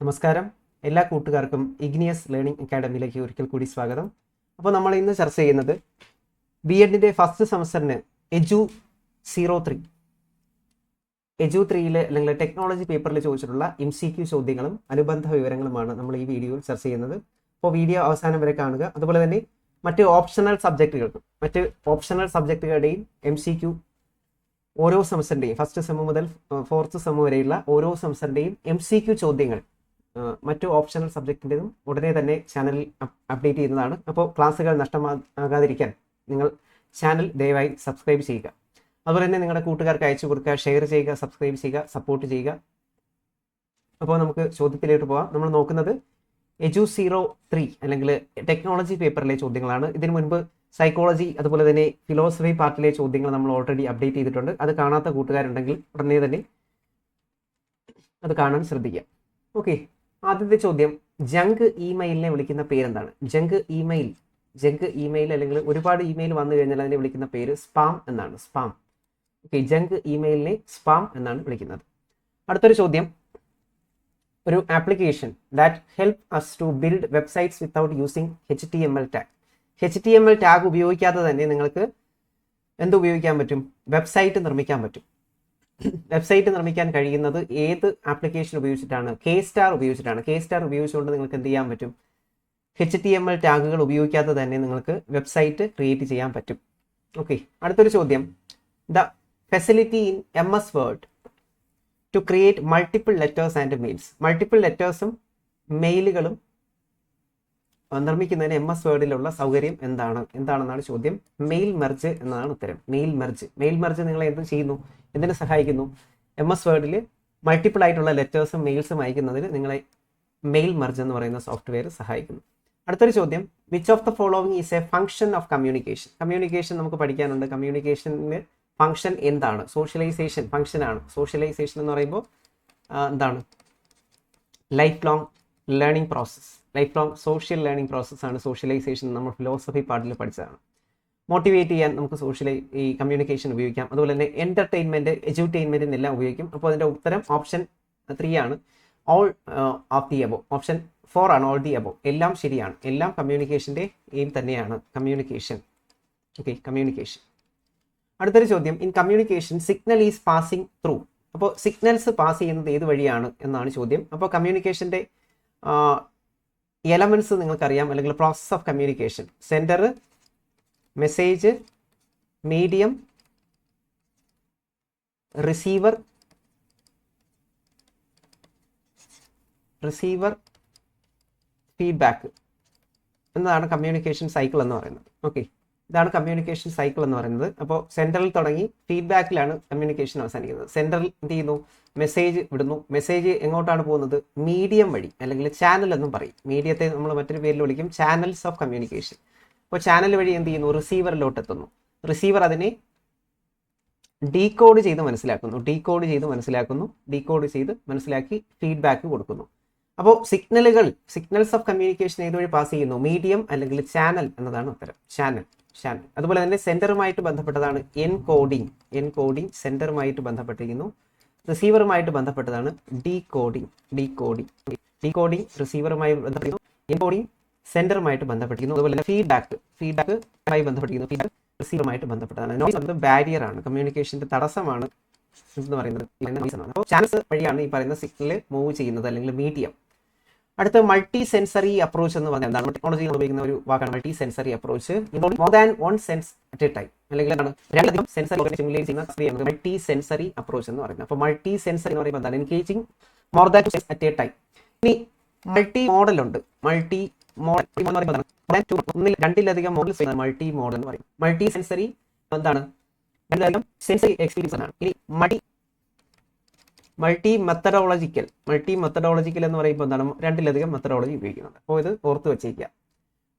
നമസ്കാരം. എല്ലാ കൂട്ടുകാർക്കും ഇഗ്നിയസ് ലേണിംഗ് അക്കാഡമിയിലേക്ക് ഒരിക്കൽ കൂടി സ്വാഗതം. അപ്പോൾ നമ്മൾ ഇന്ന് ചർച്ച ചെയ്യുന്നത് ബി എഡിന്റെ ഫസ്റ്റ് സെമസ്റ്ററിന് എജു സീറോ ത്രീ എജു ത്രീയിൽ അല്ലെങ്കിൽ ടെക്നോളജി പേപ്പറിൽ ചോദിച്ചിട്ടുള്ള എം സി ക്യു ചോദ്യങ്ങളും അനുബന്ധ വിവരങ്ങളുമാണ് നമ്മൾ ഈ വീഡിയോയിൽ ചർച്ച ചെയ്യുന്നത്. അപ്പോൾ വീഡിയോ അവസാനം വരെ കാണുക. അതുപോലെ തന്നെ മറ്റ് ഓപ്ഷണൽ സബ്ജക്റ്റുകൾ മറ്റ് ഓപ്ഷണൽ സബ്ജക്റ്റുകളുടെയും എം സി ക്യു ഓരോ സെമസ്റ്ററിന്റെയും ഫസ്റ്റ് സെമ മുതൽ ഫോർത്ത് സെമ വരെയുള്ള ഓരോ സെമസ്റ്ററിന്റെയും എം സി ക്യു ചോദ്യങ്ങൾ മറ്റു ഓപ്ഷണൽ സബ്ജക്റ്റിന്റെതും ഉടനെ തന്നെ ചാനലിൽ അപ്ഡേറ്റ് ചെയ്യുന്നതാണ്. അപ്പോൾ ക്ലാസ്സുകൾ നഷ്ടമാകാതിരിക്കാൻ നിങ്ങൾ ചാനൽ ദയവായി സബ്സ്ക്രൈബ് ചെയ്യുക. അതുപോലെ തന്നെ നിങ്ങളുടെ കൂട്ടുകാർക്ക് അയച്ചു കൊടുക്കുക ഷെയർ ചെയ്യുക സബ്സ്ക്രൈബ് ചെയ്യുക സപ്പോർട്ട് ചെയ്യുക. അപ്പോൾ നമുക്ക് ചോദ്യത്തിലേക്ക് പോകാം നമ്മൾ നോക്കുന്നത് എജു സീറോ ത്രീ അല്ലെങ്കിൽ ടെക്നോളജി പേപ്പറിലെ ചോദ്യങ്ങളാണ്. ഇതിനു മുൻപ് സൈക്കോളജി അതുപോലെ തന്നെ ഫിലോസഫി പാർട്ടിലെ ചോദ്യങ്ങൾ നമ്മൾ ഓൾറെഡി അപ്ഡേറ്റ് ചെയ്തിട്ടുണ്ട്. അത് കാണാത്ത കൂട്ടുകാരുണ്ടെങ്കിൽ ഉടനെ തന്നെ അത് കാണാൻ ശ്രദ്ധിക്കുക ഓക്കെ ആദ്യത്തെ ചോദ്യം ജങ്ക് ഇമെയിലിനെ വിളിക്കുന്ന പേരെന്താണ്? ജങ്ക് ഇമെയിൽ ജങ്ക് ഇമെയിൽ അല്ലെങ്കിൽ ഒരുപാട് ഇമെയിൽ വന്നു കഴിഞ്ഞാൽ അതിനെ വിളിക്കുന്ന പേര് സ്പാം എന്നാണ് സ്പാം ഓക്കെ ജങ്ക് ഇമെയിലിനെ സ്പാം എന്നാണ് വിളിക്കുന്നത്. അടുത്തൊരു ചോദ്യം ഒരു application that help us to build websites without using H T M L tag H T M L tag ഉപയോഗിക്കാതെ തന്നെ നിങ്ങൾക്ക് എന്ത് ഉപയോഗിക്കാൻ പറ്റും? വെബ്സൈറ്റ് നിർമ്മിക്കാൻ പറ്റും. വെബ്സൈറ്റ് നിർമ്മിക്കാൻ കഴിയുന്നത് ഏത് ആപ്ലിക്കേഷൻ ഉപയോഗിച്ചിട്ടാണ്? കെ സ്റ്റാർ ഉപയോഗിച്ചിട്ടാണ്. കെ സ്റ്റാർ ഉപയോഗിച്ചുകൊണ്ട് നിങ്ങൾക്ക് എന്ത് ചെയ്യാൻ പറ്റും? എച്ച് ടി എം എൽ ടാഗുകൾ ഉപയോഗിക്കാതെ തന്നെ നിങ്ങൾക്ക് വെബ്സൈറ്റ് ക്രിയേറ്റ് ചെയ്യാൻ പറ്റും. ഓക്കെ അടുത്തൊരു ചോദ്യം. The facility in M S word to create multiple letters and mails. Multiple ലെറ്റേഴ്സും മെയിലുകളും നിർമ്മിക്കുന്നതിന് എം എസ് വേർഡിലുള്ള സൗകര്യം എന്താണ്? എന്താണെന്നാണ് ചോദ്യം. മെയിൽ മെർജ് എന്നതാണ് ഉത്തരം. Mail merge. മെയിൽ മെർജ് നിങ്ങൾ എന്ത് ചെയ്യുന്നു. എന്തിനെ സഹായിക്കുന്നു? എം എസ് വേർഡിൽ മൾട്ടിപ്പിൾ ആയിട്ടുള്ള ലെറ്റേഴ്സും മെയിൽസും അയക്കുന്നതിൽ നിങ്ങളെ മെയിൽ മർജ് എന്ന് പറയുന്ന സോഫ്റ്റ്വെയർ സഹായിക്കുന്നു. അടുത്തൊരു ചോദ്യം. Which of the following is a function of communication communication നമുക്ക് പഠിക്കാനുണ്ട്. കമ്മ്യൂണിക്കേഷനിൽ ഫംഗ്ഷൻ എന്താണ്? സോഷ്യലൈസേഷൻ ഫംഗ്ഷൻ ആണ്. സോഷ്യലൈസേഷൻ എന്ന് പറയുമ്പോൾ എന്താണ്? Life long learning process life long social learning പ്രോസസ്സാണ് സോഷ്യലൈസേഷൻ നമ്മൾ ഫിലോസഫി പാർട്ടിൽ പഠിച്ചതാണ്. മോട്ടിവേറ്റ് ചെയ്യാൻ നമുക്ക് സോഷ്യൽ ഈ കമ്മ്യൂണിക്കേഷൻ ഉപയോഗിക്കാം. അതുപോലെ തന്നെ എന്റർടൈൻമെന്റ് എഡ്യൂട്ടൈൻമെന്റിനെല്ലാം ഉപയോഗിക്കും. അപ്പോൾ അതിന്റെ ഉത്തരം ഓപ്ഷൻ ത്രീ ആണ്. All of the above option four ആണ് ഓൾ ദി അബോ എല്ലാം ശരിയാണ്. എല്ലാം കമ്മ്യൂണിക്കേഷന്റെ എയിം തന്നെയാണ്. കമ്മ്യൂണിക്കേഷൻ ഓക്കെ കമ്മ്യൂണിക്കേഷൻ അടുത്തൊരു ചോദ്യം. In communication signal is passing through അപ്പോൾ സിഗ്നൽസ് പാസ് ചെയ്യുന്നത് ഏത് വഴിയാണ് എന്നാണ് ചോദ്യം. അപ്പോൾ കമ്മ്യൂണിക്കേഷന്റെ എലമെന്റ്സ് നിങ്ങൾക്കറിയാം. അല്ലെങ്കിൽ process of communication sender message medium receiver receiver feedback എന്നതാണ് കമ്മ്യൂണിക്കേഷൻ സൈക്കിൾ എന്ന് പറയുന്നത്. ഓക്കെ. ഇതാണ് കമ്മ്യൂണിക്കേഷൻ സൈക്കിൾ എന്ന് പറയുന്നത്. അപ്പോൾ സെൻട്രലിൽ തുടങ്ങി ഫീഡ്ബാക്കിലാണ് കമ്മ്യൂണിക്കേഷൻ അവസാനിക്കുന്നത്. സെൻട്രൽ എന്ത് ചെയ്യുന്നു? മെസ്സേജ് വിടുന്നു. മെസ്സേജ് എങ്ങോട്ടാണ് പോകുന്നത്? മീഡിയം വഴി അല്ലെങ്കിൽ ചാനൽ എന്നും പറയും. മീഡിയത്തെ നമ്മൾ മറ്റൊരു പേരിൽ വിളിക്കും. Channels of communication. അപ്പോൾ ചാനൽ വഴി എന്ത് ചെയ്യുന്നു? റിസീവറിലോട്ട് എത്തുന്നു റിസീവർ അതിനെ ഡീകോഡ് ചെയ്ത് മനസ്സിലാക്കുന്നു. ഡീകോഡ് ചെയ്ത് മനസ്സിലാക്കുന്നു. ഡീകോഡ് ചെയ്ത് മനസ്സിലാക്കി ഫീഡ്ബാക്ക് കൊടുക്കുന്നു. അപ്പോൾ സിഗ്നലുകൾ സിഗ്നൽസ് ഓഫ് കമ്മ്യൂണിക്കേഷൻ ഏതുവഴി പാസ് ചെയ്യുന്നു? മീഡിയം അല്ലെങ്കിൽ ചാനൽ എന്നതാണ് ഉത്തരം. ചാനൽ ചാനൽ അതുപോലെ തന്നെ സെന്ററുമായിട്ട് ബന്ധപ്പെട്ടതാണ് എൻ കോഡിംഗ് എൻ കോഡിംഗ് സെന്ററുമായിട്ട് ബന്ധപ്പെട്ടിരിക്കുന്നു റിസീവറുമായിട്ട് ബന്ധപ്പെട്ടതാണ് ഡീ കോഡിംഗ് ഡീ ഡീ റിസീവറുമായി ബന്ധപ്പെട്ടിരിക്കുന്നു. എൻ കോഡിംഗ് സെന്ററുമായിട്ട് ബന്ധപ്പെട്ടിരിക്കുന്നു. അതുപോലെ തന്നെ ഫീഡ്ബാക്ക് ഫീഡ്ബാക്ക് ആയി ബന്ധപ്പെട്ടിരിക്കുന്നു. ഫീഡ്ബാക്ക് റിസീവറുമായിട്ട് ബന്ധപ്പെട്ടതാണ്. നോയ്സ് എന്നത് ബാരിയർ ആണ്. കമ്മ്യൂണിക്കേഷന്റെ തടസ്സമാണ് എന്ന് പറയുന്നത്. അപ്പോൾ ചാനൽസ് വഴിയാണ് ഈ പറയുന്ന സിഗ്നൽ മൂവ് ചെയ്യുന്നത് അല്ലെങ്കിൽ മീഡിയം അടുത്ത മൾട്ടി സെൻസറി അപ്രോച്ച് എന്ന് പറഞ്ഞാൽ എന്താണ്? ടെക്നോളജി ഉപയോഗിക്കുന്ന ഒരു വാക്കാണ് multi sensory approach more than one sense at a time അല്ലെങ്കിൽ എന്താണ്? രണ്ടധികം സെൻസറി സ്റ്റിമുലേറ്റ് ചെയ്യുന്ന മൾട്ടി സെൻസറി അപ്രോച്ച് എന്ന് പറയുന്നത്. അപ്പോൾ മൾട്ടി സെൻസറി എന്ന് പറയുമ്പോൾ എന്താണ്? Engaging more than sense at a time ഇനി മൾട്ടി മോഡൽ ഉണ്ട്. മൾട്ടി മോഡൽ ഒന്നിൽ രണ്ടിലധികം മോഡൽ മൾട്ടി മോഡൽ എന്ന് പറയും. മൾട്ടി സെൻസറി എന്താണ്? രണ്ടിലധികം സെൻസറി എക്സ്പീരിയൻസ് ആണ്. ഇനി multi multi methodological multi methodological എന്ന് പറയുമ്പോൾ എന്താണ്? രണ്ടിലധികം മെത്തഡോളജി ഉപയോഗിക്കുന്നുണ്ട്. അപ്പോൾ ഇത് ഓർത്ത് വെച്ചേക്കുക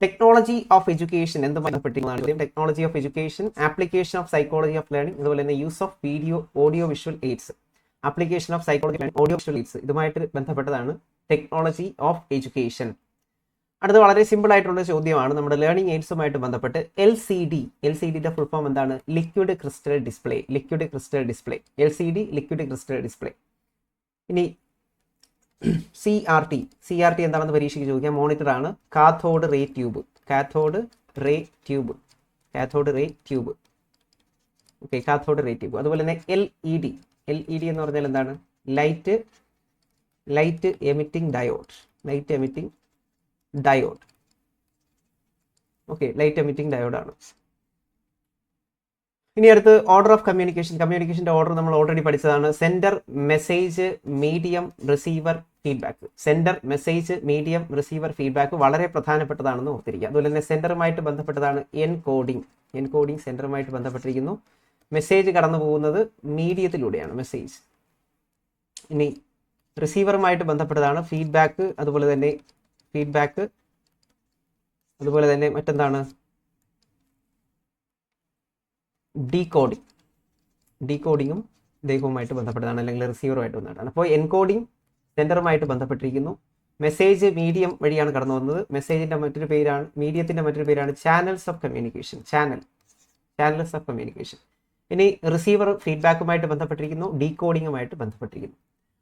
ടെക്നോളജി ഓഫ് എഡ്യൂക്കേഷൻ എന്ത് ബന്ധപ്പെട്ടിരിക്കുന്നതാണ്? Technology of education application of psychology of learning അതുപോലെ തന്നെ use of video audio visual aids application of psychology audio visual aids ഇതുമായിട്ട് ബന്ധപ്പെട്ടതാണ് ടെക്നോളജി ഓഫ് എഡ്യൂക്കേഷൻ അടുത്ത വളരെ സിമ്പിൾ ആയിട്ടുള്ള ചോദ്യമാണ്. നമ്മുടെ ലേണിംഗ് എയ്ഡ്സുമായിട്ട് ബന്ധപ്പെട്ട് L C D L C ഡിയുടെ ഫുൾ ഫോം എന്താണ്? Liquid crystal display liquid crystal display L C D liquid crystal display ഇനി C R T C R T എന്താണെന്ന് പരീക്ഷയ്ക്ക് ചോദിക്കാം. മോണിറ്റർ ആണ്. Cathode ray tube cathode ray tube cathode ray tube okay cathode ray tube അതുപോലെ തന്നെ L E D L E D എന്ന് പറഞ്ഞാൽ എന്താണ്? Light light emitting diode light emitting diode okay light emitting ഡയോഡാണ് ഇനി അടുത്ത് ഓർഡർ ഓഫ് കമ്മ്യൂണിക്കേഷൻ കമ്മ്യൂണിക്കേഷന്റെ order നമ്മൾ already പഠിച്ചതാണ്. Sender message medium receiver feedback sender message medium receiver feedback വളരെ പ്രധാനപ്പെട്ടതാണെന്ന് ഓർത്തിരിക്കുക. അതുപോലെ തന്നെ സെൻഡറുമായിട്ട് ബന്ധപ്പെട്ടതാണ് എൻ കോഡിംഗ് എൻ കോഡിംഗ് സെൻഡറുമായിട്ട് ബന്ധപ്പെട്ടിരിക്കുന്നു. മെസ്സേജ് കടന്നു പോകുന്നത് മീഡിയത്തിലൂടെയാണ് മെസ്സേജ് ഇനി റിസീവറുമായിട്ട് ബന്ധപ്പെട്ടതാണ്. ഫീഡ്ബാക്ക് അതുപോലെ തന്നെ ഫീഡ്ബാക്ക് അതുപോലെ തന്നെ മറ്റെന്താണ്? ഡീകോഡിംഗ് ഡീകോഡിങ്ങും ദൈവവുമായിട്ട് ബന്ധപ്പെട്ടതാണ് അല്ലെങ്കിൽ റിസീവറുമായിട്ട് ബന്ധപ്പെട്ടതാണ്. അപ്പോൾ എൻകോഡിംഗ് സെന്ററുമായിട്ട് ബന്ധപ്പെട്ടിരിക്കുന്നു. മെസ്സേജ് മീഡിയം വഴിയാണ് കടന്നു വന്നത് മെസ്സേജിന്റെ മറ്റൊരു പേരാണ് മീഡിയത്തിന്റെ മറ്റൊരു പേരാണ് channels of communication channel channels of communication ഇനി റിസീവർ ഫീഡ്ബാക്കുമായിട്ട് ബന്ധപ്പെട്ടിരിക്കുന്നു ഡീകോഡിങ്ങുമായിട്ട് ബന്ധപ്പെട്ടിരിക്കുന്നു.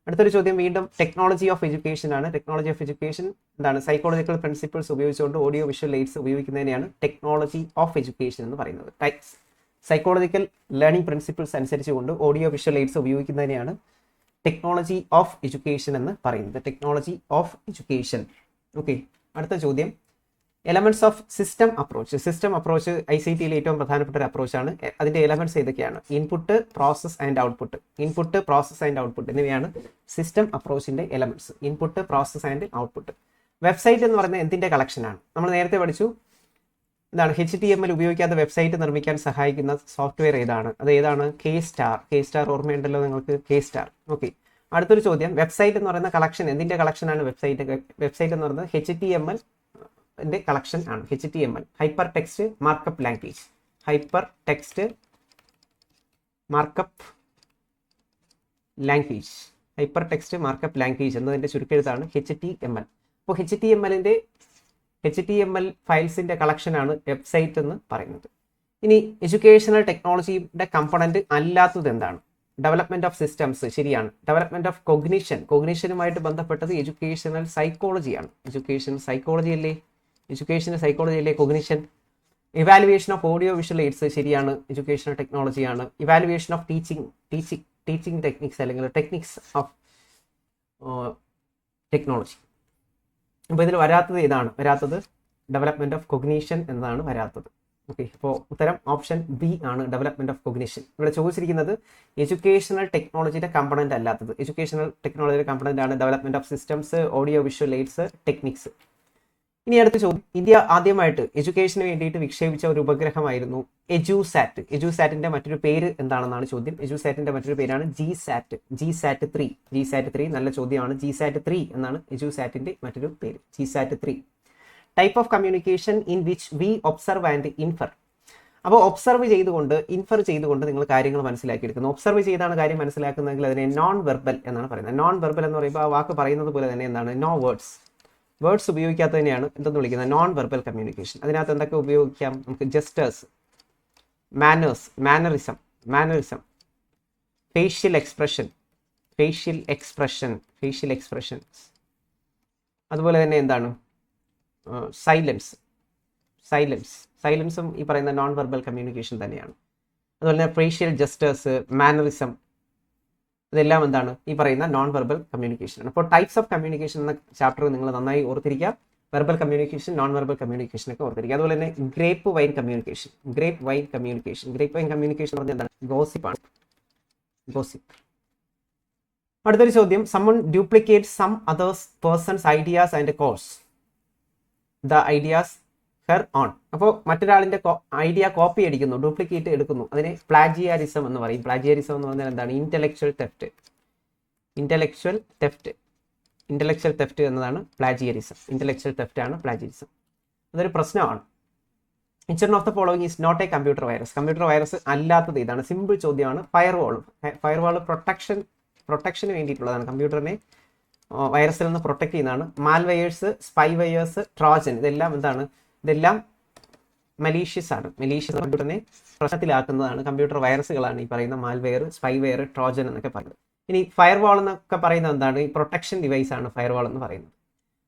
അടുത്തൊരു ചോദ്യം വീണ്ടും ടെക്നോളജി ഓഫ് എഡ്യൂക്കേഷൻ ആണ്. ടെക്നോളജി ഓഫ് എഡ്യൂക്കേഷൻ എന്താണ്? സൈക്കോളജിക്കൽ പ്രിൻസിപ്പിൾസ് ഉപയോഗിച്ചുകൊണ്ട് ഓഡിയോ വിഷ്വൽ എയ്ഡ്സ് ഉപയോഗിക്കുന്നതിനെയാണ് ടെക്നോളജി ഓഫ് എഡ്യൂക്കേഷൻ എന്ന് പറയുന്നത്. സൈക്കോളജിക്കൽ ലേണിംഗ് പ്രിൻസിപ്പിൾസ് അനുസരിച്ചുകൊണ്ട് ഓഡിയോ വിഷ്വൽ എയ്ഡ്സ് ഉപയോഗിക്കുന്നതിനെയാണ് ടെക്നോളജി ഓഫ് എഡ്യൂക്കേഷൻ എന്ന് പറയുന്നത്. ടെക്നോളജി ഓഫ് എഡ്യൂക്കേഷൻ ഓക്കെ അടുത്ത ചോദ്യം. Elements of system approach system approach I C ടിയിൽ ഏറ്റവും പ്രധാനപ്പെട്ട ഒരു അപ്രോച്ചാണ് അതിന്റെ എലമെന്റ്സ് ഏതൊക്കെയാണ്? Input process and output input process and output എന്നിവയാണ് system അപ്രോച്ചിന്റെ elements input process and output website എന്ന് പറയുന്നത് എന്തിന്റെ കളക്ഷനാണ് നമ്മൾ നേരത്തെ പഠിച്ചു. എന്താണ് എച്ച് ടി എം എൽ ഉപയോഗിക്കാത്ത വെബ്സൈറ്റ് നിർമ്മിക്കാൻ സഹായിക്കുന്ന സോഫ്റ്റ്വെയർ ഏതാണ്? അത് ഏതാണ്? കെ സ്റ്റാർ കെ സ്റ്റാർ ഓർമ്മയുണ്ടല്ലോ നിങ്ങൾക്ക്? കെ സ്റ്റാർ ഓക്കെ അടുത്തൊരു ചോദ്യം. വെബ്സൈറ്റ് എന്ന് പറയുന്ന കളക്ഷൻ എന്തിന്റെ കളക്ഷനാണ് വെബ്സൈറ്റ് വെബ്സൈറ്റ് എന്ന് പറയുന്നത് എച്ച് ടി എം എൽ ന്റെ കളക്ഷൻ ആണ്. H T M L hyper text markup language hyper text markup language hyper text markup language എന്നതിന്റെ ചുരുക്കെഴുത്താണ് എച്ച് ടി എം എൽ അപ്പോൾ എച്ച് ടി എം എല്ലിന്റെ എച്ച് ടി എം എൽ ഫയൽസിന്റെ കളക്ഷനാണ് website എന്ന് പറയുന്നത്. ഇനി എഡ്യൂക്കേഷണൽ ടെക്നോളജിയുടെ കമ്പണന്റ് അല്ലാത്തത് എന്താണ്? ഡെവലപ്മെന്റ് ഓഫ് സിസ്റ്റംസ് ശരിയാണ്. ഡെവലപ്മെന്റ് ഓഫ് കൊഗ്നിഷൻ കൊഗ്നിഷനുമായിട്ട് ബന്ധപ്പെട്ടത് എഡ്യൂക്കേഷണൽ സൈക്കോളജിയാണ് എഡ്യൂക്കേഷണൽ സൈക്കോളജി അല്ലേ? Educational സൈക്കോളജിയിലെ cognition evaluation of audio visual aids ശരിയാണ് educational ടെക്നോളജിയാണ് evaluation of teaching teaching teaching techniques അല്ലെങ്കിൽ ടെക്നിക്സ് ഓഫ് ടെക്നോളജി അപ്പോൾ ഇതിൽ വരാത്തത് ഇതാണ് വരാത്തത് ഡെവലപ്മെന്റ് ഓഫ് കൊഗ്നീഷൻ എന്നതാണ് വരാത്തത്. ഓക്കെ അപ്പോൾ ഉത്തരം ഓപ്ഷൻ ബി ആണ് ഡെവലപ്മെന്റ് ഓഫ് കൊഗ്നീഷൻ ഇവിടെ ചോദിച്ചിരിക്കുന്നത് എഡ്യൂക്കേഷണൽ ടെക്നോളജിയുടെ കമ്പണന്റ് അല്ലാത്തത്. എഡ്യൂക്കേഷണൽ ടെക്നോളജിയുടെ കമ്പണന്റ് ആണ് development of systems audio visual aids techniques ഇനി അടുത്ത ചോദ്യം. ഇന്ത്യ ആദ്യമായിട്ട് എഡ്യൂക്കേഷന് വേണ്ടിയിട്ട് വിക്ഷേപിച്ച ഒരു ഉപഗ്രഹമായിരുന്നു എജുസാറ്റ്. എജുസാറ്റിന്റെ മറ്റൊരു പേര് എന്താണെന്നാണ് ചോദ്യം. എജുസാറ്റിന്റെ മറ്റൊരു പേരാണ് GSAT GSAT three. GSAT three നല്ല ചോദ്യമാണ്. ജി സാറ്റ് ത്രീ എന്നാണ് എജുസാറ്റിന്റെ മറ്റൊരു പേര്. GSAT three. Type of communication in which we observe and infer അപ്പോൾ ഒബ്സർവ് ചെയ്തുകൊണ്ട് ഇൻഫർ ചെയ്തുകൊണ്ട് നിങ്ങൾ കാര്യങ്ങൾ മനസ്സിലാക്കിയെടുക്കുന്നു. ഒബ്സർവ് ചെയ്താണ് കാര്യം മനസ്സിലാക്കുന്നതെങ്കിൽ അതിനെ നോൺ വെർബൽ എന്നാണ് പറയുന്നത്. നോൺ വെർബൽ എന്ന് പറയുമ്പോൾ ആ വാക്ക് പറയുന്നത് പോലെ തന്നെ എന്താണ്? നോ വേർഡ്സ് വേർഡ്സ് ഉപയോഗിക്കാത്തതിനെയാണ് എന്തെന്ന് വിളിക്കുന്നത്? നോൺ വെർബൽ കമ്മ്യൂണിക്കേഷൻ അതിനകത്ത് എന്തൊക്കെ ഉപയോഗിക്കാം? നമുക്ക് gestures manners mannerism mannerism facial expression facial expression facial expressions അതുപോലെ തന്നെ എന്താണ്? സൈലൻസ് സൈലൻസ് സൈലൻസും ഈ പറയുന്ന നോൺ വെർബൽ കമ്മ്യൂണിക്കേഷൻ തന്നെയാണ്. അതുപോലെ തന്നെ ഫേഷ്യൽ ജസ്റ്റേഴ്സ് മാനറിസം ഇതെല്ലാം എന്താണ്? ഈ പറയുന്ന നോൺ വെർബൽ കമ്മ്യൂണിക്കേഷൻ ആണ്. അപ്പോൾ ടൈപ്സ് ഓഫ് കമ്മ്യൂണിക്കേഷൻ എന്ന ചാപ്റ്റർ നിങ്ങൾ നന്നായി ഓർത്തിരിക്കുക. Verbal communication non verbal communication ഒക്കെ ഓർത്തിരിക്കുക. അതുപോലെ തന്നെ grape vine communication grape vine communication grape vine communication പറഞ്ഞാൽ എന്താണ്? ഗോസിപ്പ് ആണ്. ഗോസിപ്പ് അടുത്തൊരു ചോദ്യം. Someone duplicate some others persons ideas and course the ideas her own അപ്പോൾ മറ്റൊരാളിന്റെ ഐഡിയ കോപ്പി അടിക്കുന്നു ഡ്യൂപ്ലിക്കേറ്റ് എടുക്കുന്നു. അതിനെ പ്ലാജിയാരിസം എന്ന് പറയും. പ്ലാജിയാരിസം എന്ന് പറഞ്ഞാൽ എന്താണ്? Intellectual theft intellectual theft intellectual theft എന്നതാണ് പ്ലാജിയറിസം ഇന്റലക്ച്വൽ തെഫ്റ്റ് ആണ് പ്ലാജിയറിസം അതൊരു പ്രശ്നമാണ്. Instance of the following is not a computer virus computer virus അല്ലാത്തത് ഇതാണ്. സിമ്പിൾ ചോദ്യമാണ്. ഫയർവാൾ ഫയർവാൾ പ്രൊട്ടക്ഷൻ പ്രൊട്ടക്ഷന് വേണ്ടിയിട്ടുള്ളതാണ്. കമ്പ്യൂട്ടറിനെ വൈറസിൽ നിന്ന് പ്രൊട്ടക്ട് ചെയ്യുന്നതാണ്. മാൽവെയേഴ്സ് സ്പൈവെയേഴ്സ് ട്രോജൻ ഇതെല്ലാം എന്താണ്? ഇതെല്ലാം മലീഷ്യസ് ആണ്. മലീഷ്യസ് കമ്പ്യൂട്ടറിനെ പ്രശ്നത്തിലാക്കുന്നതാണ്. കമ്പ്യൂട്ടർ വൈറസുകളാണ് ഈ പറയുന്ന മാൽവെയർ സ്പൈവെയർ ട്രോജൻ എന്നൊക്കെ പറയുന്നത്. ഇനി ഫയർവാൾ എന്നൊക്കെ പറയുന്നത് എന്താണ്? ഈ പ്രൊട്ടക്ഷൻ ഡിവൈസ് ആണ് ഫയർവാൾ എന്ന് പറയുന്നത്.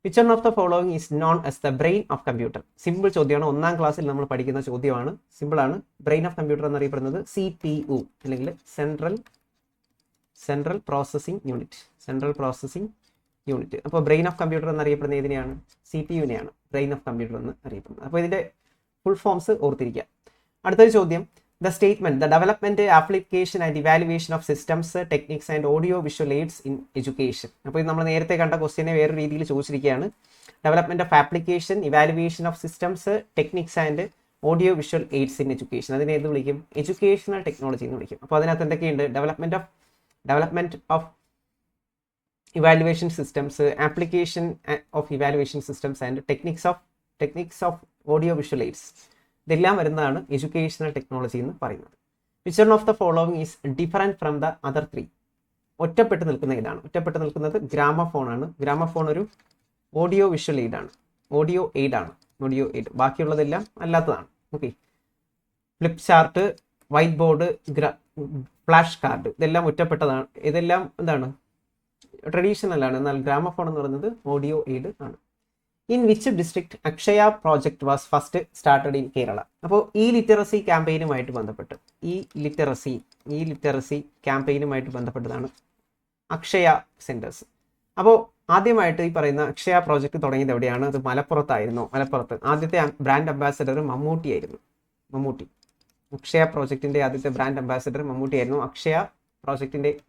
Which one of the following is known as the brain of computer simple ചോദ്യമാണ്. ഒന്നാം ക്ലാസ്സിൽ നമ്മൾ പഠിക്കുന്ന ചോദ്യമാണ്. സിമ്പിൾ ആണ്. ബ്രെയിൻ ഓഫ് കമ്പ്യൂട്ടർ എന്നറിയപ്പെടുന്നത് സി പി യു അല്ലെങ്കിൽ central central processing unit central processing unit അപ്പോൾ ബ്രെയിൻ ഓഫ് കമ്പ്യൂട്ടർ എന്നറിയപ്പെടുന്ന ഏതിനെയാണ്? സി പി യുവിനെയാണ് ബ്രെയിൻ ഓഫ് കമ്പ്യൂട്ടർ എന്ന് അറിയപ്പെടുന്നത്. അപ്പോൾ ഇതിന്റെ ഫുൾ ഫോംസ് ഓർത്തിരിക്കുക. അടുത്തൊരു ചോദ്യം. The statement the development application and evaluation of systems techniques and audio visual aids in education അപ്പോൾ ഇത് നമ്മൾ നേരത്തെ കണ്ട ക്വസ്റ്റ്യനെ വേറെ രീതിയിൽ ചോദിച്ചിരിക്കുകയാണ്. Development of application evaluation of systems techniques and audio visual aids in education അതിനെ എന്ത് വിളിക്കും? എഡ്യൂക്കേഷണൽ ടെക്നോളജി എന്ന് വിളിക്കും. അപ്പോൾ അതിനകത്ത് എന്തൊക്കെയുണ്ട്? Development of development of evaluation systems application of evaluation systems and techniques of techniques of audio visual aids ഇതെല്ലാം വരുന്നതാണ് എഡ്യൂക്കേഷണൽ ടെക്നോളജി എന്ന് പറയുന്നത്. Which one of the following is different from the other three ഒറ്റപ്പെട്ട് നിൽക്കുന്ന ഇതാണ്. ഒറ്റപ്പെട്ട് നിൽക്കുന്നത് gramophone ആണ്. ഗ്രാമഫോൺ ഒരു ഓഡിയോ വിഷ്വൽ എയ്ഡ് ആണ്. ഓഡിയോ എയ്ഡ് ആണ്. ഓഡിയോ എയ്ഡ് ബാക്കിയുള്ളതെല്ലാം അല്ലാത്തതാണ്. Okay flip chart whiteboard flash card ഇതെല്ലാം ഒറ്റപ്പെട്ടതാണ്. ഇതെല്ലാം എന്താണ്? ട്രഡീഷണൽ ആണ്. എന്നാൽ ഗ്രാമഫോൺ എന്ന് പറയുന്നത് ഓഡിയോ എയ്ഡ് ആണ്. In which district Akshaya project was first started in Kerala അപ്പോൾ ഈ ലിറ്ററസി ക്യാമ്പയിനുമായിട്ട് ബന്ധപ്പെട്ട് ഈ ലിറ്ററസി ഈ ലിറ്ററസി ക്യാമ്പയിനുമായിട്ട് ബന്ധപ്പെട്ടതാണ് അക്ഷയ സെന്റേഴ്സ് അപ്പോൾ ആദ്യമായിട്ട് ഈ പറയുന്ന അക്ഷയ പ്രോജക്റ്റ് തുടങ്ങിയത് എവിടെയാണ്? അത് മലപ്പുറത്തായിരുന്നു. മലപ്പുറത്ത്. ആദ്യത്തെ ബ്രാൻഡ് അംബാസഡർ മമ്മൂട്ടി ആയിരുന്നു. മമ്മൂട്ടി. അക്ഷയ പ്രോജക്റ്റിന്റെ ആദ്യത്തെ ബ്രാൻഡ് അംബാസഡർ മമ്മൂട്ടി ആയിരുന്നു. അക്ഷയ പ്രോജക്റ്റിന്റെ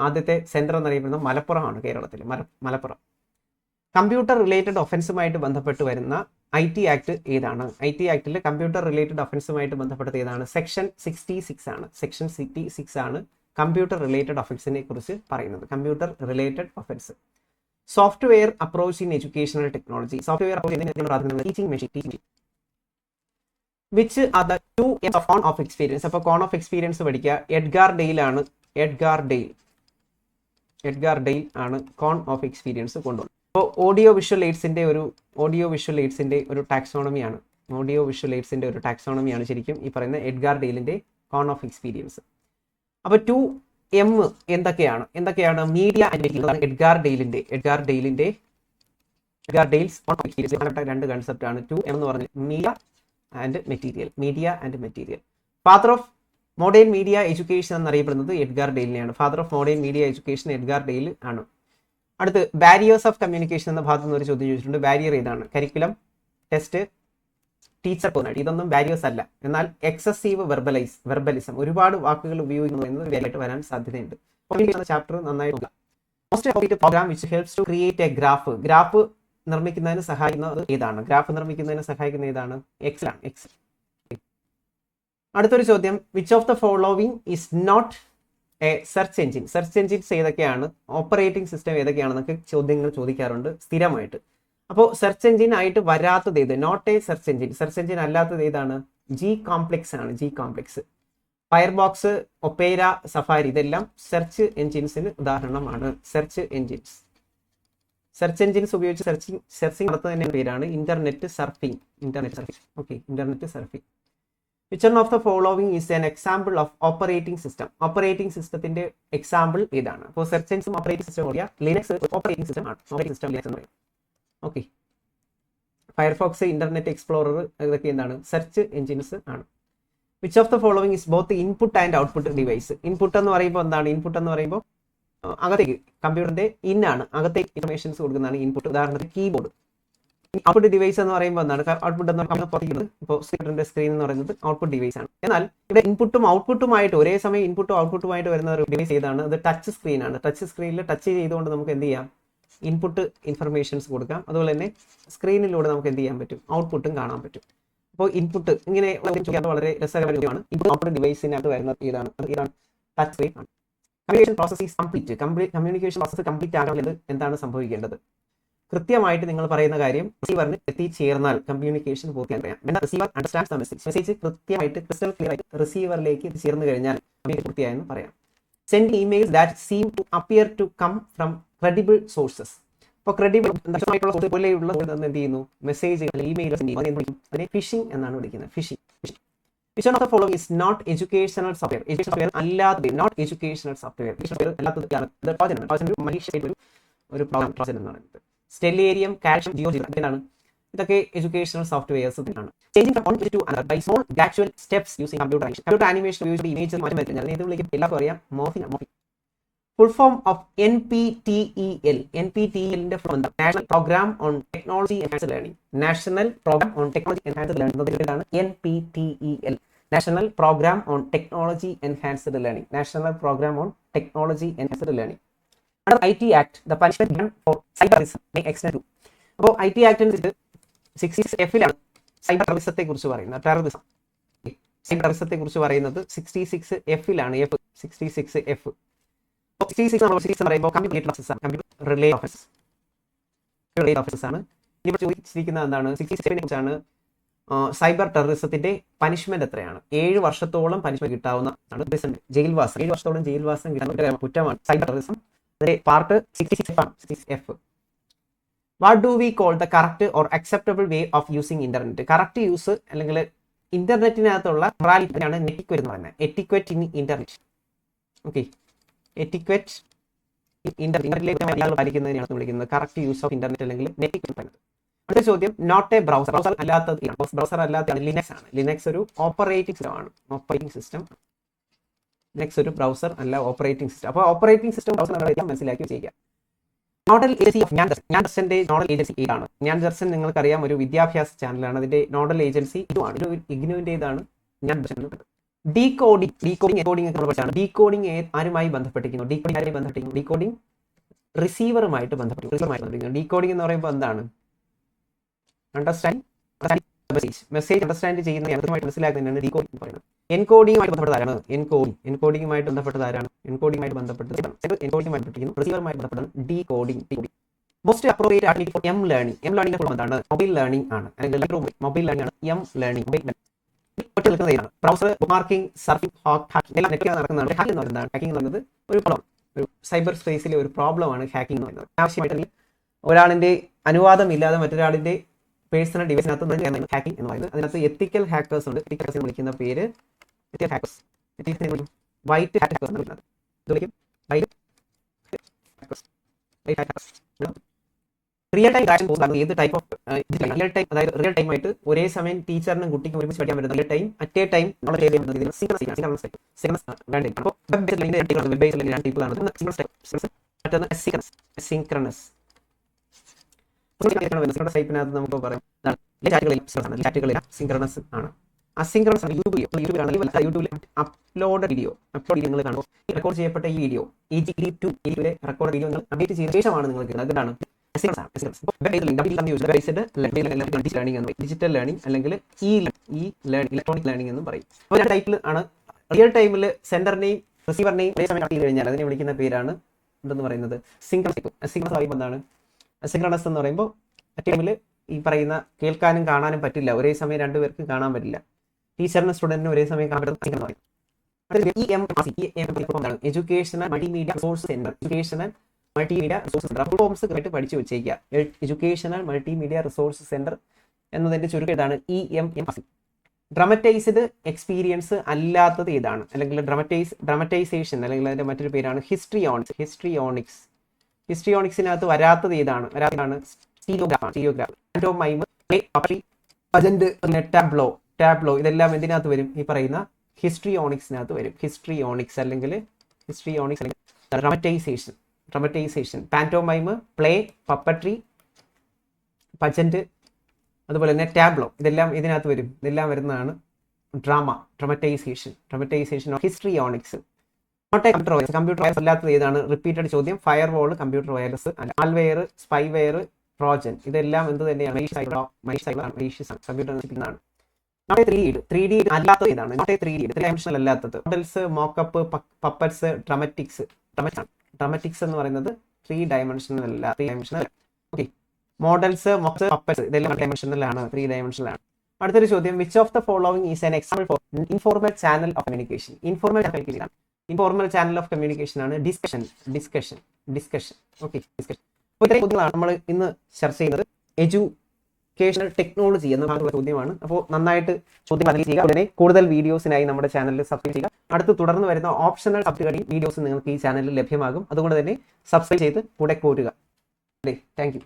ആദ്യത്തെ സെന്റർ എന്നറിയപ്പെടുന്നത് മലപ്പുറമാണ് കേരളത്തിൽ മലപ്പുറം. കമ്പ്യൂട്ടർ റിലേറ്റഡ് ഒഫൻസുമായിട്ട് ബന്ധപ്പെട്ട് വരുന്ന ഐ ടി ആക്ട് ഏതാണ്? ഐ ടി ആക്ടിൽ കമ്പ്യൂട്ടർ റിലേറ്റഡ് ഒഫൻസുമായിട്ട് ബന്ധപ്പെട്ടത് ഏതാണ്? സെക്ഷൻ സിക്സ്റ്റി സിക്സ് ആണ്. സെക്ഷൻ സിക്സ്റ്റി സിക്സ് ആണ് കമ്പ്യൂട്ടർ റിലേറ്റഡ് ഒഫൻസിനെ കുറിച്ച് പറയുന്നത്. Computer related offence software approach in educational technology software approach teaching machine which are to cone of experience അപ്പോൾ കോൺ ഓഫ് എക്സ്പീരിയൻസ് പഠിക്കുക. എഡ്ഗാർ ഡെയിൽ ആണ് Edgar Dale. Edgar Dale ആണ് cone of experience കൊണ്ടുവന്നത്. അപ്പോൾ audio visual എയ്ഡ്സിന്റെ ഒരു audio visual എയ്ഡ്സിന്റെ ഒരു ടാക്സോണമിയാണ് audio visual എയ്ഡ്സിന്റെ ഒരു ടാക്സോണമിയാണ് ശരിക്കും ഈ പറയുന്ന എഡ്ഗാർ ഡെയിലിന്റെ കോൺ ഓഫ് എക്സ്പീരിയൻസ്. അപ്പോൾ ടു എം എന്തൊക്കെയാണ്? എന്തൊക്കെയാണ് മീഡിയ ആൻഡ് എഡ്ഗാർ ഡെയിലിന്റെ Edgar ഡെയിലിന്റെ Edgar Dale's cone of experience രണ്ട് കൺസെപ്റ്റ് ആണ്. ടു എം എന്ന് പറഞ്ഞാൽ media and material media and material. Father of modern media education എന്നറിയപ്പെടുന്നത് Edgar ഡെയിലിനെയാണ്. Father of modern media education Edgar Dale ആണ്. അടുത്ത് barriers of communication എന്ന ഭാഗത്ത് നിന്ന് ഒരു ചോദ്യം ചോദിച്ചിട്ടുണ്ട്. ബാരിയർ ഏതാണ്? കരിക്കുലം ടെസ്റ്റ് ടീച്ചർ പേഴ്സണാലിറ്റി ഇതൊന്നും ബാരിയേഴ്സ് അല്ല. എന്നാൽ എക്സസീവ് വെർബലൈസ് വെർബലിസം ഒരുപാട് വാക്കുകൾ ഉപയോഗിക്കുന്നു എന്നത് വേലായിട്ട് വരാൻ സാധ്യതയുണ്ട്. ചാപ്റ്റർ നന്നായി most program which helps to create a graph graph നിർമ്മിക്കുന്നതിന് സഹായിക്കുന്നത് ഏതാണ്? ഗ്രാഫ് നിർമ്മിക്കുന്നതിന് സഹായിക്കുന്ന ഏതാണ്? എക്സൽ ആണ്. എക്സൽ അടുത്തൊരു ചോദ്യം. Which of the following is not a search engine search engines ഏതൊക്കെയാണ്? ഓപ്പറേറ്റിംഗ് സിസ്റ്റം ഏതൊക്കെയാണെന്നൊക്കെ ചോദ്യങ്ങൾ ചോദിക്കാറുണ്ട് സ്ഥിരമായിട്ട്. അപ്പോൾ സെർച്ച് എഞ്ചിൻ ആയിട്ട് വരാത്തത് ഏത്? Not a search engine search engine അല്ലാത്തത് ഏതാണ്? ജി കോംപ്ലെക്സ് ആണ്. G complex Firefox Opera Safari ഇതെല്ലാം സെർച്ച് എഞ്ചിൻസിന് ഉദാഹരണമാണ്. സെർച്ച് എഞ്ചിൻസ് സെർച്ച് എഞ്ചിൻസ് ഉപയോഗിച്ച് സെർച്ചിങ് സെർച്ചിങ് നടത്തുന്നതിന്റെ പേരാണ് internet surfing internet surfing okay internet surfing which one of the following is an example of operating system operating സിസ്റ്റത്തിന്റെ example ഇതാണ്. അപ്പോൾ search എൻസും ഓപ്പറേറ്റിംഗ് സിസ്റ്റം കൂടിയ ലിനക്സ് ഓപ്പറേറ്റിംഗ് സിസ്റ്റം ആണ്. Operating system Linux എന്ന് പറയും. ഓക്കെ ഫയർഫോക്സ് ഇന്റർനെറ്റ് എക്സ്പ്ലോറർ ഇതൊക്കെ എന്താണ്? സെർച്ച് എഞ്ചിൻസ് ആണ്. Which of the following is both input and output device input എന്ന് പറയുമ്പോൾ എന്താണ്? ഇൻപുട്ട് എന്ന് പറയുമ്പോൾ അകത്തേക്ക് കമ്പ്യൂട്ടറിന്റെ ഇൻ ആണ്. അകത്തേക്ക് ഇൻഫർമേഷൻസ് കൊടുക്കുന്നതാണ് ഇൻപുട്ട് ഉദാഹരണത്തിന് കീബോർഡ് ഔട്ട്പുട്ട് ഡിവൈസ് എന്ന് പറയുമ്പോൾ എന്താണ്? ഔട്ട്പുട്ട് എന്ന് നമ്മൾ പറയുന്നത് ഇപ്പോൾ സ്പീക്കറിന്റെ സ്ക്രീൻ എന്ന് പറയുന്നത് ഔട്ട്പുട്ട് ഡിവൈസ് ആണ്. എന്നാൽ ഇവിടെ ഇൻപുട്ടും ഔട്ട്പുട്ടുമായിട്ട് ഒരേ സമയം ഇൻപുട്ടും ഔട്ട്പുട്ടുമായിട്ട് വരുന്ന ഒരു ഡിവൈസ് ഏതാണ്? അത് ടച്ച് സ്ക്രീൻ ആണ്. ടച്ച് സ്ക്രീനിൽ ടച്ച് ചെയ്തുകൊണ്ട് നമുക്ക് എന്ത് ചെയ്യാം? ഇൻപുട്ട് ഇൻഫർമേഷൻസ് കൊടുക്കാം. അതുപോലെ തന്നെ സ്ക്രീനിലൂടെ നമുക്ക് എന്ത് ചെയ്യാൻ പറ്റും? ഔട്ട്പുട്ടും കാണാൻ പറ്റും. അപ്പോൾ ഇൻപുട്ട് ഇങ്ങനെ വളരെ രസകരമാണ് ഇൻപുട്ട് ഔട്ട്പുട്ട് ഡിവൈസിനകത്ത് വരുന്നത് ഇതാണ് ഇതാണ് ടച്ച് സ്ക്രീൻ ആണ്. Communication process is complete complete communication process complete ആകണമെങ്കിൽ എന്താണ് സംഭവിക്കേണ്ടത്? കൃത്യമായിട്ട് നിങ്ങൾ പറയുന്ന കാര്യം റിസീവറിന് എത്തിച്ചേർന്നാൽ കമ്മ്യൂണിക്കേഷൻ പൂർത്തിയാൻ പറയാം receiver understand the message message കൃത്യമായിട്ട് ക്രിസ്റ്റൽ ക്ലിയർ ആയിട്ട് റിസീവറിലേക്ക് എത്തിച്ചേർന്ന് കഴിഞ്ഞാൽ പൂർത്തിയായെന്ന് പറയാം send emails that seem to appear to come from credible sources ഇപ്പോൾ ക്രെഡിബിൾ ആയിട്ടുള്ള സോഴ്സ് പോലെയുള്ള എന്ത് ചെയ്യുന്നു മെസ്സേജ് ഇമെയിൽ അതിനെ ഫിഷിംഗ് എന്നാണ് വിളിക്കുന്നത് phishing which of the following is not educational software education software അല്ലാത്തത് നോട്ട് എഡ്യൂക്കേഷണൽ സോഫ്റ്റ്വെയർ അല്ലാത്തത് ഒരു ഒരു പ്രോബ്ലം ട്രോജൻ എന്ന് പറയുന്നത് സ്റ്റെല്ലേരിയം കാൽഷ്യം ജിയോ എന്താണ് ഇതൊക്കെ എഡ്യൂക്കേഷണൽ സോഫ്റ്റ്വെയർസ് ആണ് changing from one to another by small gradual steps using computer animation computer animation ഉപയോഗിച്ച് ഇമേജ് മാറ്റി വരുന്നത് ഇത് വിളിക്കും. എല്ലാവർക്കും അറിയാം. മോഫി മോഫി full form of N P T E L N P T എല്ലിന്റെ ഫോം എന്താ national programme on technology enhance learning national programme on technology enhanced learning N P T E L national programme on technology enhanced learning national programme on technology enhanced learning under I T act the punishment for cyberism may to അപ്പോൾ I T act അനുസരിച്ച് sixty six എഫിലാണ് cyber ടെററിസത്തെ കുറിച്ച് പറയുന്നത് terrorism cyber ടെററിസത്തെ കുറിച്ച് പറയുന്നത് sixty six എഫിലാണ് F sixty six F six six എന്താണ്? സൈബർ ടെററിസത്തിന്റെ പനിഷ്മെന്റ് എത്രയാണ്? ഏഴ് വർഷത്തോളം പനിഷ്മെന്റ് കിട്ടാവുന്ന ജയിൽവാസം. ഏഴ് വർഷത്തോളം ജയിൽവാസം കിട്ടുന്ന കുറ്റമാണ്. Cyber terrorism part F what do we call the correct or acceptable way of using internet correct use അല്ലെങ്കിൽ ഇന്റർനെറ്റിനകത്തുള്ള മൊറാലിറ്റിയാണ് നെറ്റിക്വറ്റ് എന്ന് പറയുന്നത്. Etiquette in internet okay etiquette correct use of internet അല്ലെങ്കിൽ അടുത്ത ചോദ്യം നോട്ട് എ ബ്രൗസർ ബ്രൗസർ അല്ലാത്തത് browser അല്ലാത്ത ലിനക്സ് ആണ്. ലിനക്സ് ഒരു ഓപ്പറേറ്റിംഗ് സിസ്റ്റം ആണ്. ഓപ്പറേറ്റിംഗ് സിസ്റ്റം ലിനക്സ് ഒരു ബ്രൗസർ അല്ല ഓപ്പറേറ്റിംഗ് സിസ്റ്റം അപ്പോൾ ഓപ്പറേറ്റിംഗ് സിസ്റ്റം ബ്രൗസർ മനസ്സിലാക്കി ചെയ്യുക നോഡൽ ഏജൻസി ഓഫ് ഞാൻ ഞാൻ ദർശന്റെ നോഡൽ ഏജൻസി ഞാൻ ദർശൻ നിങ്ങൾക്കറിയാം ഒരു വിദ്യാഭ്യാസ ചാനലാണ് അതിന്റെ നോഡൽ ഏജൻസി ഇതുമാണ്. ഇത് ഇഗ്നുവിന്റെ ഇതാണ് ഞാൻ Darshan decoding coding decoding coding ഒക്കെ നമ്മൾ പഠിച്ചാണ്. ഡീ കോഡിംഗ് ആരുമായി ബന്ധപ്പെട്ടിരിക്കുന്നു? ഡീകോഡിംഗ് ആരുമായി ബന്ധപ്പെട്ടിരിക്കുന്നു? ഡീകോഡിംഗ് റിസീവറുമായിട്ട് ബന്ധപ്പെട്ടു റിസീവറുമായി ബന്ധപ്പെട്ടിരിക്കുന്നു. ഡീ കോഡിംഗ് എന്ന് പറയുമ്പോൾ എന്താണ്? അണ്ടർസ്റ്റാൻഡ് മെസ്സേജ് അണ്ടർസ്റ്റാൻഡ് ചെയ്യുന്ന യന്ത്രമായിട്ട് മനസ്സിലാക്കുന്നതിനാണ് ഡീ കോഡിംഗ് പറയുന്നത്. എൻകോഡിങ്ങുമായിട്ട് ബന്ധപ്പെട്ട ആരാണ് എൻകോഡിംഗ് എൻകോഡിംഗുമായിട്ട് ബന്ധപ്പെട്ടത് ആരാണ്? എൻകോഡിംഗുമായിട്ട് ബന്ധപ്പെട്ടത് എൻകോഡിംഗുമായിട്ട് ബന്ധപ്പെട്ടിരിക്കുന്നു. റിസീവറുമായി ബന്ധപ്പെട്ടത് decoding decoding most appropriate artificial for M learning M learning full എന്താണ്? മൊബൈൽ ലേണിംഗ് ആണ്. അല്ലെങ്കിൽ മൊബൈൽ ലേണിംഗ് ആണ്. എം ലേണിംഗ് മൊബൈൽ ഒറ്റ നിൽക്കുന്നതാണ് ബ്രൗസർ മാർക്കിംഗ് സർഫിംഗ് ഹാക്കിംഗ് എല്ലാം നെറ്റ് നടക്കുന്നതാണ്. ഹാക്കിംഗ് എന്ന് പറയുന്നത് ഹാക്കിംഗ് എന്ന് പറയുന്നത് ഒരു പ്രോബ്ലം ഒരു സൈബർ സ്പേസിലെ ഒരു പ്രോബ്ലമാണ് ഹാക്കിംഗ് എന്ന് പറയുന്നത്. ആവശ്യമായിട്ട് ഒരാളിന്റെ അനുവാദം ഇല്ലാതെ മറ്റൊരാളിന്റെ പേഴ്സണൽ ഡിവൈസിനകത്ത് നിന്ന് ഹാക്കിംഗ് എന്ന് പറയുന്നത്. അതിനകത്ത് എത്തിക്കൽ ഹാക്കേഴ്സ് ഉണ്ട്. എത്തിക്കൽ ഹാക്കേഴ്സ് വിളിക്കുന്ന പേര് ethical hackers white hat hackers എന്ന് വിളിക്കുന്നത്. ഇത് വിളിക്കും. വൈറ്റ് റിയൽ ടൈം ക്രാഷ് പോകുന്നത് ഏത് ടൈപ്പ് ഓഫ് റിയൽ ടൈം അതായത് റിയൽ ടൈം ആയിട്ട് ഒരേ സമയം ടീച്ചറിനും കുട്ടിക്കും ഒരുമിച്ച് പഠിക്കാൻ പറ്റുന്ന real time at a time നമ്മൾ ചെയ്ത് ചെയ്യുന്നത് ഇതിന് സിംഗിൾ സിംഗിൾസ് സിംഗിൾ വേണ്ട അപ്പോൾ വെബ് അല്ലെങ്കിൽ രണ്ട് വെബ് ബേസ്ഡ് അല്ലെങ്കിൽ രണ്ട് ടൈപ്പിലാണ് സിംഗിൾ മറ്റൊന്ന് സിംഗിൾസ് സിംക്രണസ് ടൈപ്പിനകത്ത് നമുക്ക് പറയാം. ചാറ്റുകളിൽ ചാറ്റുകളിൽ ആണ്. അസിംക്രണസ് ആണ്. യൂട്യൂബ് യൂട്യൂബിൽ യൂട്യൂബിൽ അപ്ലോഡ് വീഡിയോ അപ്ലോഡ് നിങ്ങൾ കാണുമ്പോൾ റെക്കോർഡ് ചെയ്യപ്പെട്ട ഈ വീഡിയോ ഈ ജി ടു റെക്കോർഡ് വീഡിയോ നിങ്ങൾ അപ്ഡേറ്റ് ചെയ്ത ശേഷമാണ് നിങ്ങൾക്ക് എന്താണ് ഡിജിറ്റൽ ലേണിംഗ് അല്ലെങ്കിൽ ഇ ലേണിംഗ് ഇലക്ട്രോണിക് ലേണിംഗ് എന്നും പറയും. അപ്പോൾ ടൈപ്പിൽ ആണ്. റിയൽ ടൈമിൽ സെന്ററിനെയും റിസീവറിനെയും ഒരേ സമയം കഴിഞ്ഞാൽ അതിനെ വിളിക്കുന്ന പേരാണ് എന്തെന്ന് പറയുന്നത്? സിംഗിൾ സിംഗിൾ പറയുമ്പോൾ എന്താണ് സിംഗ്രണസ് എന്ന് പറയുമ്പോൾ ടൈമിൽ ഈ പറയുന്ന കേൾക്കാനും കാണാനും പറ്റില്ല. ഒരേ സമയം രണ്ടുപേർക്കും കാണാൻ പറ്റില്ല. ടീച്ചറിനും സ്റ്റുഡന്റിനും ഒരേ സമയം കാണാൻ പറ്റുന്ന educational multimedia resource centre educational multimedia resource centre full forms കേട്ട് പഠിച്ചു വെച്ചേക്കുക. എഡ്യൂക്കേഷണൽ മൾട്ടിമീഡിയ റിസോഴ്സ് സെന്റർ എന്നതിന്റെ ചുരുക്കം ഇതാണ് E M M C dramatised experience അല്ലാത്തത് ഇതാണ് അല്ലെങ്കിൽ ഡ്രമറ്റൈസ് ഡ്രമറ്റൈസേഷൻ അല്ലെങ്കിൽ അതിന്റെ മറ്റൊരു പേരാണ് ഹിസ്ട്രിയോണിക്സ് ഹിസ്ട്രിയോണിക്സ് ഹിസ്ട്രിയോണിക്സിനകത്ത് വരാത്തത് ഏതാണ്? വരാത്തതാണ് ടാബ്ലോ. ടാബ്ലോ ഇതെല്ലാം എന്തിനകത്ത് വരും? ഈ പറയുന്ന ഹിസ്ട്രിയോണിക്സിനകത്ത് വരും. ഹിസ്ട്രിയോണിക്സ് അല്ലെങ്കിൽ ഹിസ്ട്രിയോണിക്സ് അല്ലെങ്കിൽ ഡ്രമറ്റൈസേഷൻ. പാന്റോമൈമ് പ്ലേ പപ്പട്രി പജന്റ് അതുപോലെ തന്നെ ടാബ്ലോ. ഇതെല്ലാം ഇതിനകത്ത് വരും. ഇതെല്ലാം വരുന്നതാണ് drama dramatisation. Dramatisation of histrionics. Not computer virus computer virus അല്ലാത്തത് ഏതാണ്? റിപ്പീറ്റഡ് ചോദ്യം. Firewall computer virus malware spyware Trojan ഇതെല്ലാം എന്ത് തന്നെയാണ്? Computer നശിപ്പിക്കുന്നതാണ് not three D three D അല്ലാത്തത് ഏതാണ്? Not three D three dimensional അല്ലാത്തത്. Models mockup puppets dramatics dramatics എന്ന് പറയുന്നത് ത്രീ ഡയമെൻഷണൽ അല്ല. Three dimensional okay models mocks puppets ഇതെല്ലാം ഡയമെൻഷനിലാണ് ത്രീ ഡയമെൻഷനിലാണ് അടുത്തൊരു ചോദ്യം. Which of the following is an example for informal channel of communication informal communication informal channel of communication ആണ്. Discussion discussion discussion okay discussion അപ്പോൾ ഇത്രയും ചോദ്യങ്ങളാണ് നമ്മൾ ഇന്ന് ചർച്ച ചെയ്യുന്നത്. എഡ്യൂക്കേഷണൽ ടെക്നോളജി എന്ന ഭാഗത്തുള്ള ചോദ്യമാണ്. അപ്പോൾ നന്നായിട്ട് ചോദ്യം അതിൽ ചെയ്യുക. ഉടനെ കൂടുതൽ വീഡിയോസിനായി നമ്മുടെ ചാനലിൽ സബ്സ്ക്രൈബ് ചെയ്യുക. അടുത്ത് തുടർന്ന് വരുന്ന ഓപ്ഷണൽ സബ്ജക്റ്റുകളിൽ വീഡിയോസ് നിങ്ങൾക്ക് ഈ ചാനലിൽ ലഭ്യമാകും. അതുകൊണ്ട് തന്നെ സബ്സ്ക്രൈബ് ചെയ്ത് കൂടെ പോരുക അല്ലേ? താങ്ക്